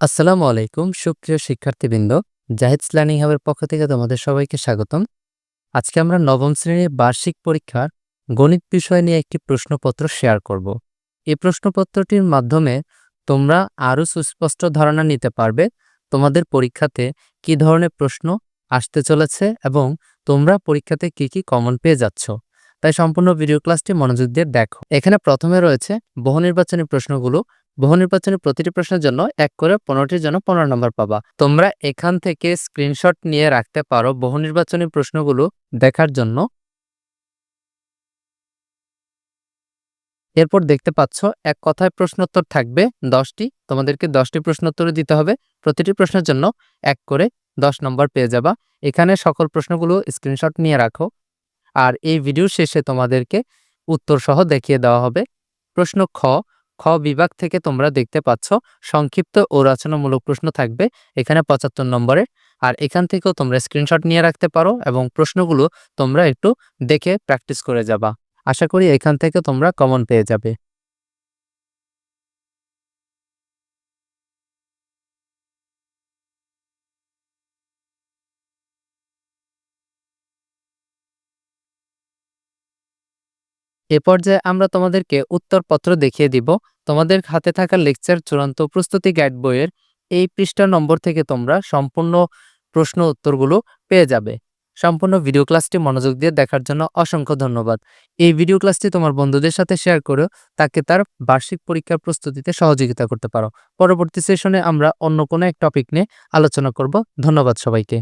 আসসালামু আলাইকুম, সুপ্রিয় শিক্ষার্থীবৃন্দ। জাহিদ লার্নিং হাবের পক্ষ থেকে তোমাদের সবাইকে স্বাগতম। আজকে আমরা নবম শ্রেণির বার্ষিক পরীক্ষার গণিত বিষয় নিয়ে একটি প্রশ্নপত্র শেয়ার করব। এই প্রশ্নপত্রটির মাধ্যমে তোমরা আরও সুস্পষ্ট ধারণা নিতে পারবে তোমাদের পরীক্ষাতে কি ধরনের প্রশ্ন আসতে চলেছে এবং তোমরা পরীক্ষাতে কি কি কমন পেয়ে যাচ্ছ। তাই সম্পূর্ণ ভিডিও ক্লাসটি মনোযোগ দিয়ে দেখো। এখানে প্রথমে রয়েছে বহু নির্বাচনী প্রশ্নগুলো বহু নির্বাচনী প্রতিটি প্রশ্নের জন্য এক করে পনেরোটির জন্য পনেরো নম্বর পাবা। তোমরা এখান থেকে স্ক্রিনশট নিয়ে রাখতে পারো বহু নির্বাচনী প্রশ্নগুলো দেখার জন্য। এরপর দেখতে পাচ্ছ, এক কথায় প্রশ্নোত্তর থাকবে দশটি। তোমাদেরকে দশটি প্রশ্নোত্তর দিতে হবে। প্রতিটি প্রশ্নের জন্য এক করে দশ নম্বর পেয়ে যাবা। এখানে সকল প্রশ্নগুলো স্ক্রিনশট নিয়ে রাখো। আর এই ভিডিও শেষে তোমাদেরকে উত্তর সহ দেখিয়ে দেওয়া হবে। প্রশ্ন খ খ বিভাগ থেকে তোমরা দেখতে পাচ্ছ, সংক্ষিপ্ত ও রচনামূলক প্রশ্ন থাকবে এখানে পঁচাত্তর নম্বরের। আর এখান থেকেও তোমরা স্ক্রিনশট নিয়ে রাখতে পারো এবং প্রশ্নগুলো তোমরা একটু দেখে প্র্যাকটিস করে যাবা। আশা করি এখান থেকে তোমরা কমন পেয়ে যাবে। এ পর্যায়ে আমরা তোমাদেরকে উত্তরপত্র দেখিয়ে দিব। তোমাদের হাতে থাকা লেকচার, চূড়ান্ত প্রস্তুতি গাইড বইয়ের এই পৃষ্ঠা নম্বর থেকে তোমরা সম্পূর্ণ প্রশ্ন উত্তরগুলো পেয়ে যাবে। সম্পূর্ণ ভিডিও ক্লাসটি মনোযোগ দিয়ে দেখার জন্য অসংখ্য ধন্যবাদ। এই ভিডিও ক্লাসটি তোমার বন্ধুদের সাথে শেয়ার করে তাকে তার বার্ষিক পরীক্ষার প্রস্তুতিতে সহযোগিতা করতে পারো। পরবর্তী সেশনে আমরা অন্য কোনো এক টপিক নিয়ে আলোচনা করব। ধন্যবাদ সবাইকে।